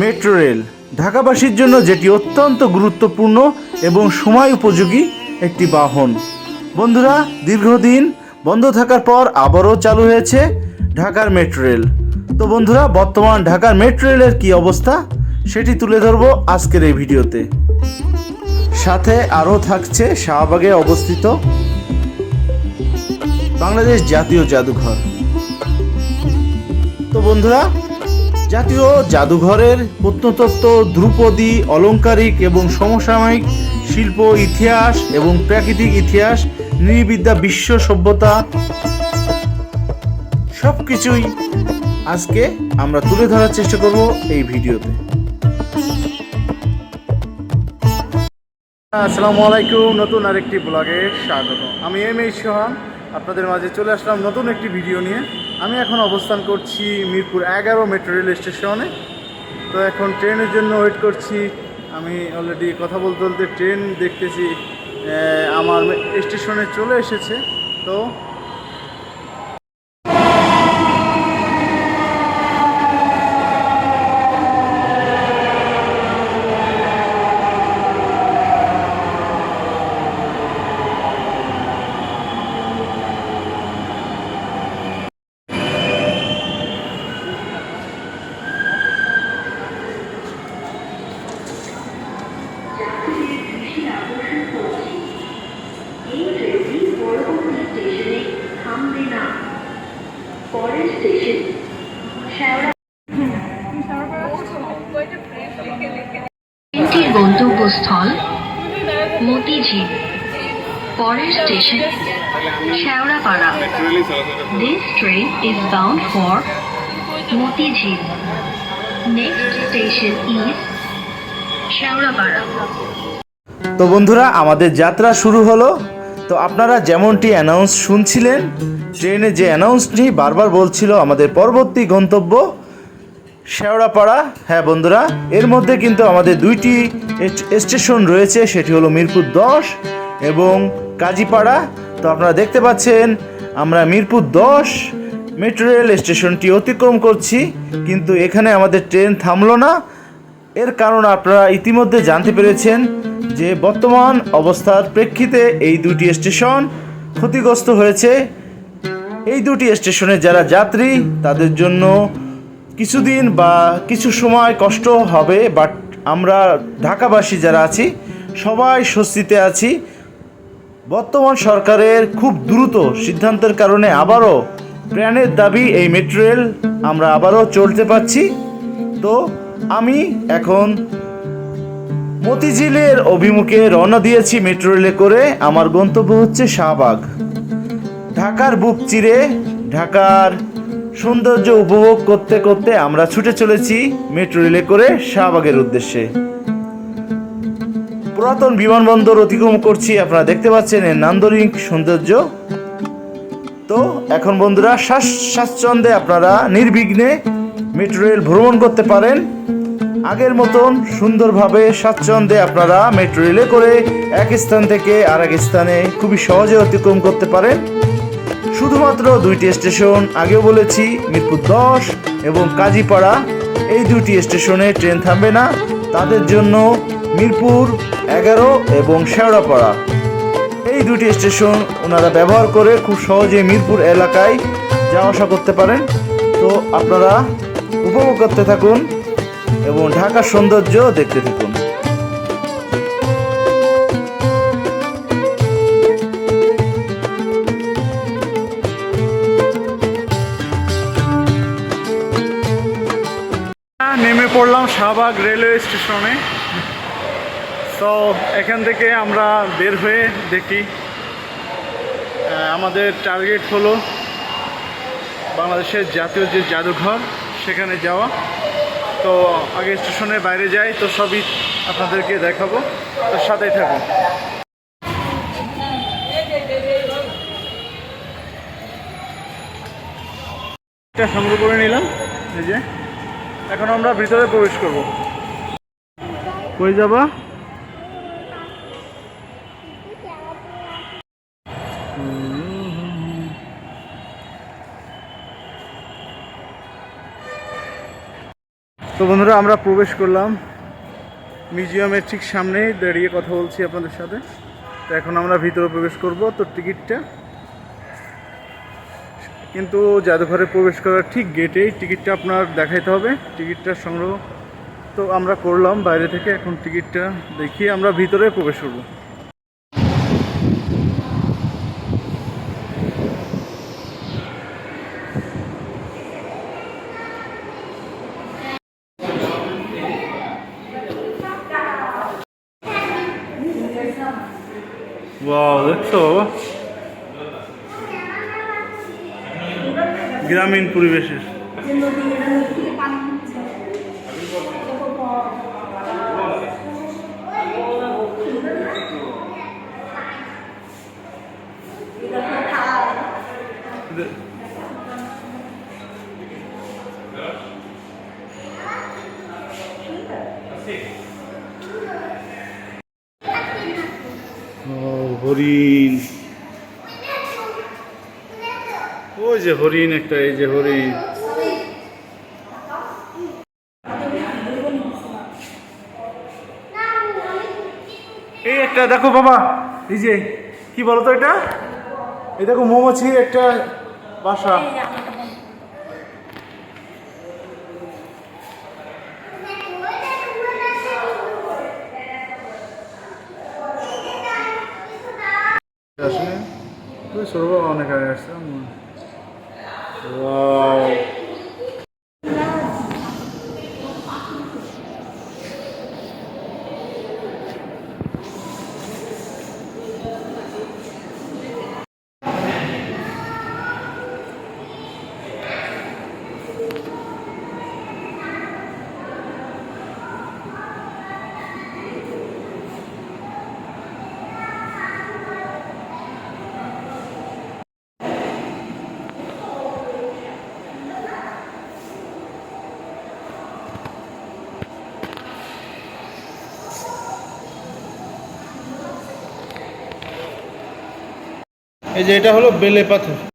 Metro rail, ঢাকাবাসীর জন্য যেটি অত্যন্ত গুরুত্বপূর্ণ এবং সময় উপযোগী একটি বাহন। বন্ধুরা, দীর্ঘদিন বন্ধ থাকার পর আবারও চালু হয়েছে ঢাকার মেট্রো রেল। তো বন্ধুরা, বর্তমান ঢাকার মেট্রো রেলের কী অবস্থা? সেটি তুলে ধরবো আজকের এই ভিডিওতে। সাথে আরও থাকছে শাহবাগে অবস্থিত বাংলাদেশ জাতীয় জাদুঘর। তো বন্ধুরা জাতীয় জাদুঘরের প্রত্নতত্ত্ব, ধ্রুপদী অলংকারিক এবং সমসাময়িক শিল্প, ইতিহাস এবং প্রাকৃতিক ইতিহাস, নৃবিদ্যা, বিশ্ব সভ্যতা সব কিছুই আজকে আমরা তুলে ধরার চেষ্টা করব এই ভিডিওতে। আসসালামু আলাইকুম, নতুন আরেকটি ব্লগে স্বাগত। আমি এম এই সোহান, আপনাদের মাঝে চলে আসলাম নতুন একটি ভিডিও নিয়ে। আমি এখন অবস্থান করছি মিরপুর এগারো মেট্রো রেল স্টেশনে। তো এখন ট্রেনের জন্য ওয়েট করছি। আমি অলরেডি কথা বলতে বলতে ট্রেন দেখতেছি আমার স্টেশনে চলে এসেছে। তো এই ট্রেনটি পরবর্তী স্টেশনে থামবে না পরের স্টেশন শেওড়া ট্রেনটির গন্তব্যস্থল মতিঝিল পরের station, Shewrapara. This train is bound for Motijhil. Next station is Shewrapara. তো বন্ধুরা, আমাদের যাত্রা শুরু হলো। তো আপনারা যেমনটি অ্যানাউন্স শুনছিলেন, ট্রেনে যে অ্যানাউন্সটি বারবার বলছিল আমাদের পরবর্তী গন্তব্য শেওড়াপাড়া হ্যাঁ বন্ধুরা, এর মধ্যে কিন্তু আমাদের দুইটি স্টেশন রয়েছে, সেটি হলো মিরপুর দশ এবং কাজীপাড়া। তো আপনারা দেখতে পাচ্ছেন, আমরা মিরপুর দশ মেট্রো রেল স্টেশনটি অতিক্রম করছি, কিন্তু এখানে আমাদের ট্রেন থামলো না। এর কারণ আপনারা ইতিমধ্যে জানতে পেরেছেন যে বর্তমান অবস্থার প্রেক্ষিতে এই দুটি স্টেশন ক্ষতিগ্রস্ত হয়েছে। এই দুটি স্টেশনে যারা যাত্রী, তাদের জন্য কিছুদিন বা কিছু সময় কষ্ট হবে বাট আমরা ঢাকাবাসী যারা আছি, সবাই স্বস্তিতে আছি। বর্তমান সরকারের খুব দ্রুত সিদ্ধান্তের কারণে আবারও প্রাণের দাবি, এই মেট্রো রেল আমরা আবারও চলতে পারছি। তো আমি এখন মতিঝিলের অভিমুখে রওনা দিয়েছি মেট্রো রেলে করে। আমার গন্তব্য হচ্ছে শাহবাগ। ঢাকার বুক চিরে ঢাকার সৌন্দর্য উপভোগ করতে করতে আমরা ছুটে চলেছি মেট্রো রেলে করে শাহবাগের উদ্দেশ্যে। পুরাতন বিমানবন্দর অতিক্রম করছি, আপনারা দেখতে পাচ্ছেন এর নান্দনিক সৌন্দর্য। তো এখন বন্ধুরা, শ্বাস স্বাচ্ছন্দ্যে আপনারা নির্বিঘ্নে মেট্রো রেল ভ্রমণ করতে পারেন। আগের মতন সুন্দরভাবে স্বাচ্ছন্দ্যে আপনারা মেট্রো রেলে করে এক স্থান থেকে আর এক স্থানে খুবই সহজে অতিক্রম করতে পারেন। শুধুমাত্র দুইটি স্টেশন, আগেও বলেছি, মিরপুর দশ এবং কাজীপাড়া। এই দুটি স্টেশনে ট্রেন থামবে না, তাদের জন্য মিরপুর এগারো এবং শেওড়াপাড়া। এই দুটি স্টেশন ওনারা ব্যবহার করে খুব সহজে মিরপুর এলাকায় যাওয়া আসা করতে পারেন। তো আপনারা উপভোগ করতে থাকুন এবং ঢাকার সৌন্দর্য দেখতে থাকুন। শাহবাগ রেলওয়ে স্টেশনে। তো এখান থেকে আমরা বের হয়ে দেখি আমাদের টার্গেট হলো বাংলাদেশের জাতীয় যে জাদুঘর, সেখানে যাওয়া। তো আগে স্টেশনের বাইরে যাই, তো সবই আপনাদেরকে দেখাবো। তো সাথেই এটা সংগ্রহ করে নিলাম, এই যে। এখন আমরা ভিতরে প্রবেশ করব। কই যাবা? তো বন্ধুরা, আমরা প্রবেশ করলাম। মিউজিয়ামের ঠিক সামনে দাঁড়িয়ে কথা বলছি আপনাদের সাথে। তো এখন আমরা ভিতরে প্রবেশ করব। তো টিকিটটা কিন্তু জাদুঘরে প্রবেশ করার ঠিক গেটেই টিকিটটা আপনার দেখাইতে হবে। টিকিটটা সংগ্রহ তো আমরা করলাম, বাইরে থেকে এখন টিকিটটা দেখিয়ে আমরা ভিতরে প্রবেশ করব। ওয়াও দেখছ? বাবা গ্রামীণ পরিবেশের হরিণ। যে হরিণ একটা এই যে হরিণ। এই একটা দেখো বাবা এই যে কি বলো তো এটা? এই দেখো মৌমাছি একটা বাসা। আসলে অনেক আগে আসছে। 哇。এই যে এটা হলো বেলে পাথর।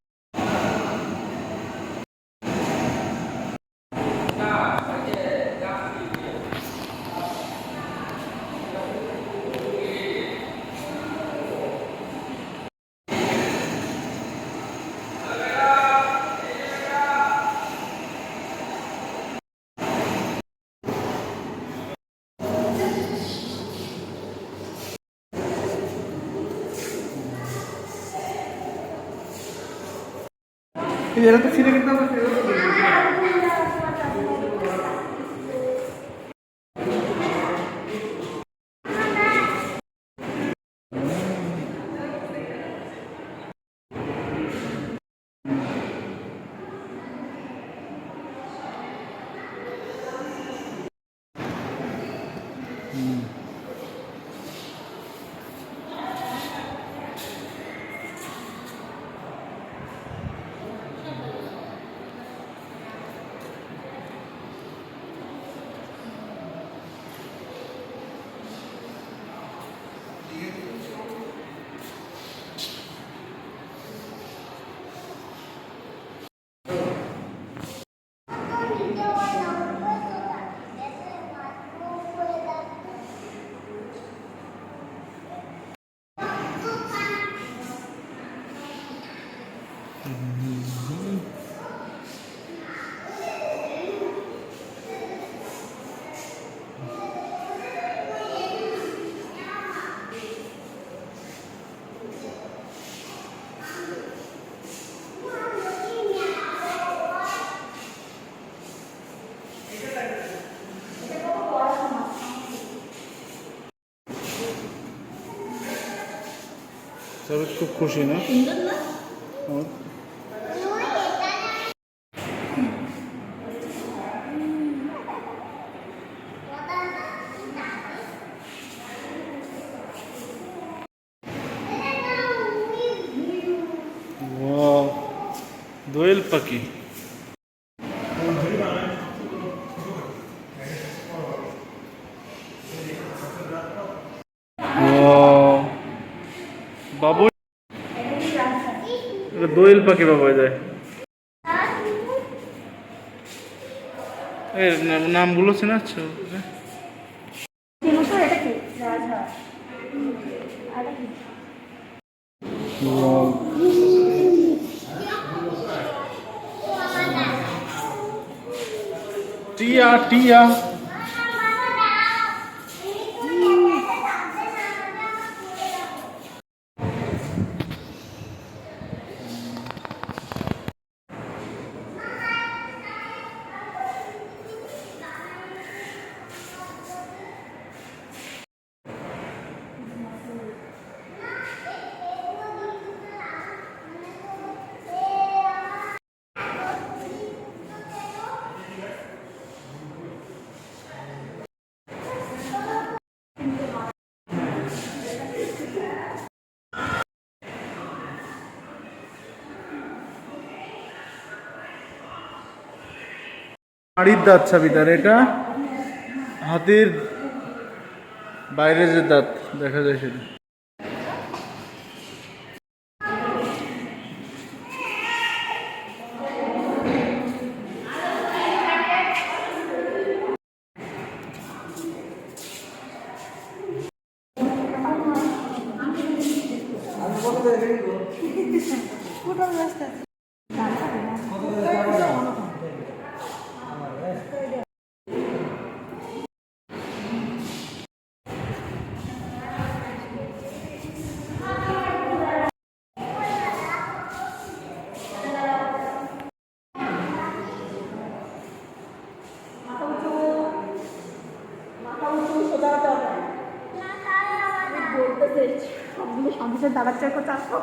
এই যে এটা তো ছিঁড়ে কিনতে হবে সবাই খুব খুশি না ও। Wow. দোয়েল পাখি Wow. বাবু পাখি বাবা যায়। এর নামগুলো চেনাচ্ছ? টিয়া টিয়া। হাড়ির দাঁত ছাবি তার এটা হাতির বাইরে যে দাঁত দেখা যায় সেটা। সবকিছু দাঁড়াচ্ছে করছে আর সব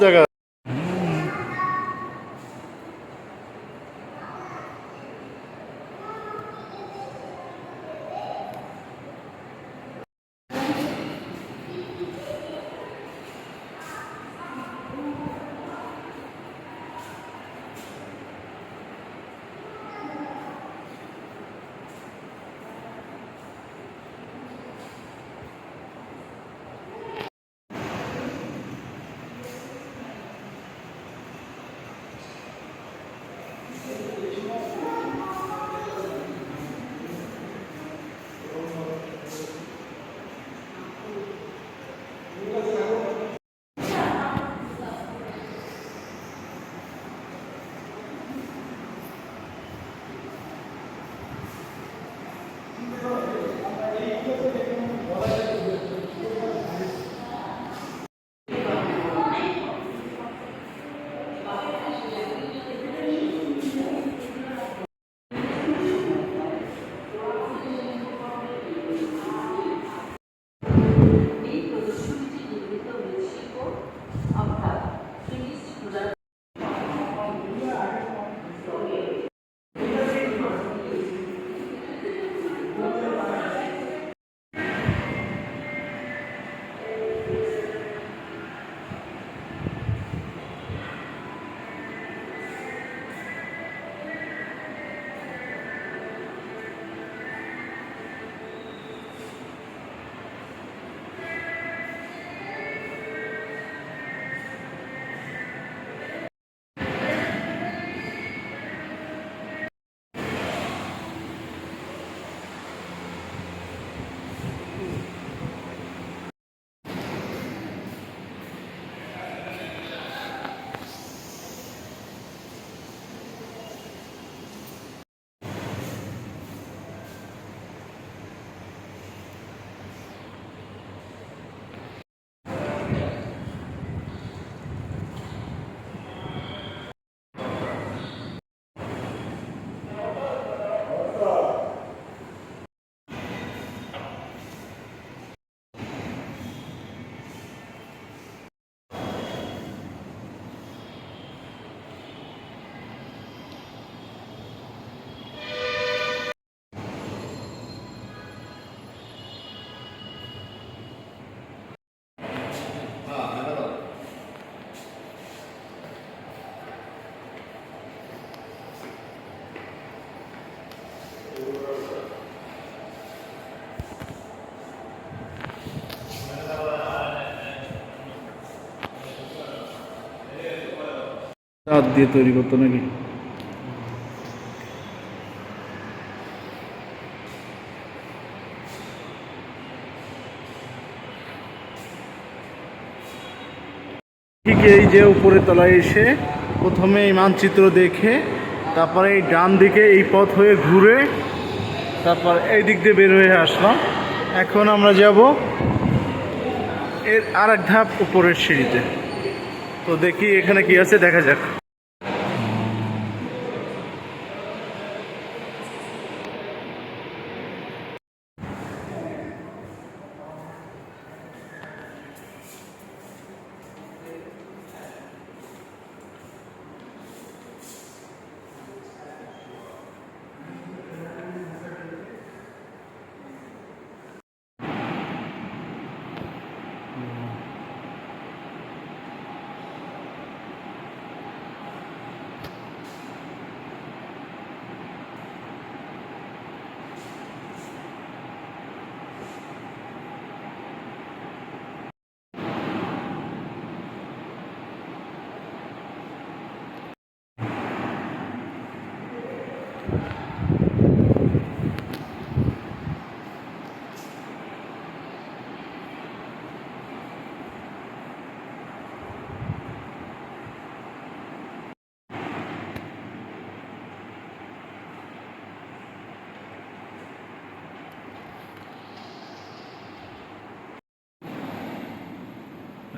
ছবি হাত দিয়ে তৈরি করতো নাকি? ঠিক এই যে উপরে তলায় এসে প্রথমে এই মানচিত্র দেখে, তারপরে এই ডান দিকে এই পথ হয়ে ঘুরে, তারপর এই দিক দিয়ে বের হয়ে আসলাম। এখন আমরা যাব এর আর এক ধাপ উপরের সিঁড়িতে। তো দেখি এখানে কি আছে, দেখা যাক।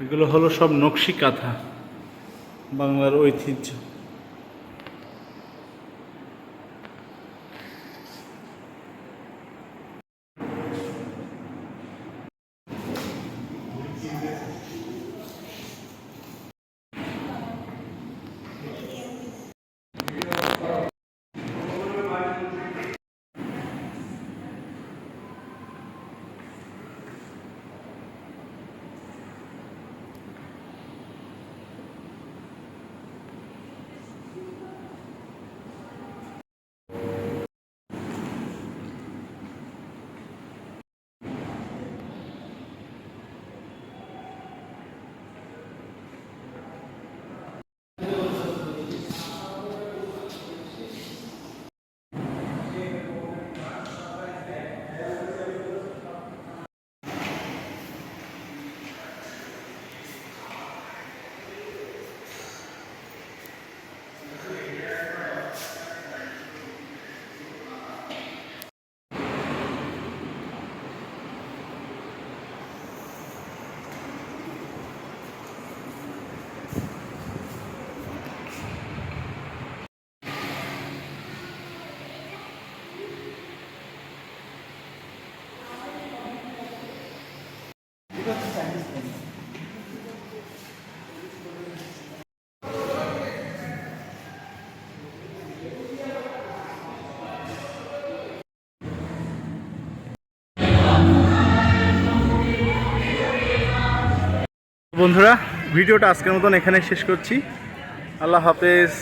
এগুলো হলো সব নকশি কাঁথা বাংলার ঐতিহ্য। বন্ধুরা ভিডিওটা আজকের মতন এখানে শেষ করছি। আল্লাহ হাফেজ।